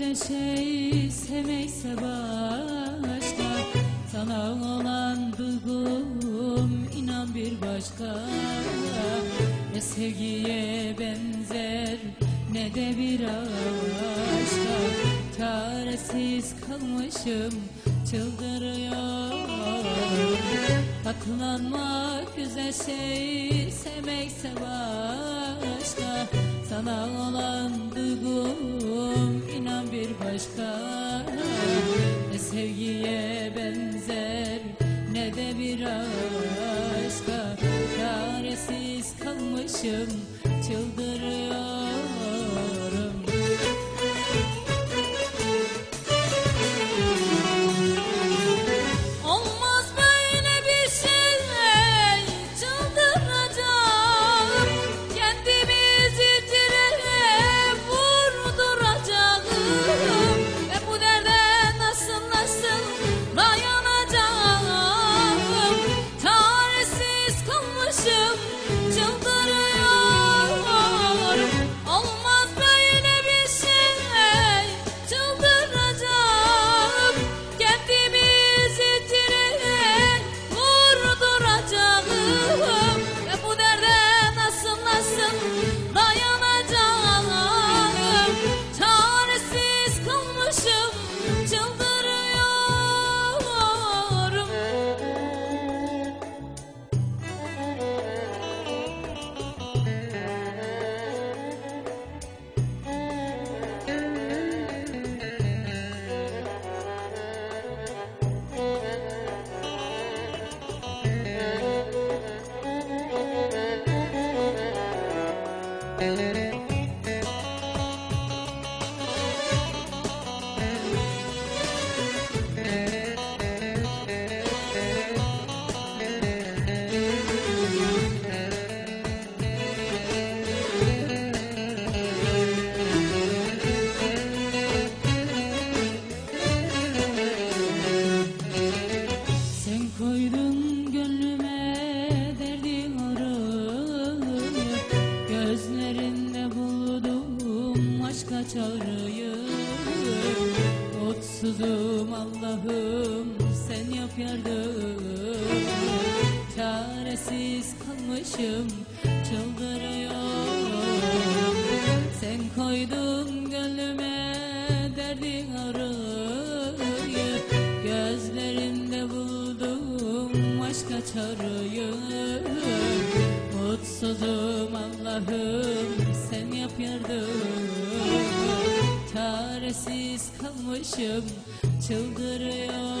şey sevmekse başka Sana olan duygum inan bir başka. Ne sevgiye benzer ne de bir aşka. Çaresiz kalmışım çıldırıyorum. Katlanmak güzel şey sevmekse başka Sana olan duygum inan bir başka Ne sevgiye benzer ne de bir aşka Çaresiz kalmışım. Çıldırıyorum kalmışım çıldırıyorum çağrıyı Mutsuzum Allah'ım sen yap yardım. Çaresiz kalmışım çıldırıyorum. Sen koydun gönlüme derdi arayı. Gözlerinde buldum aşka çağrıyı Mutsuzum Allah'ım sen yap yardım. Çaresiz kalmışım çıldırıyorum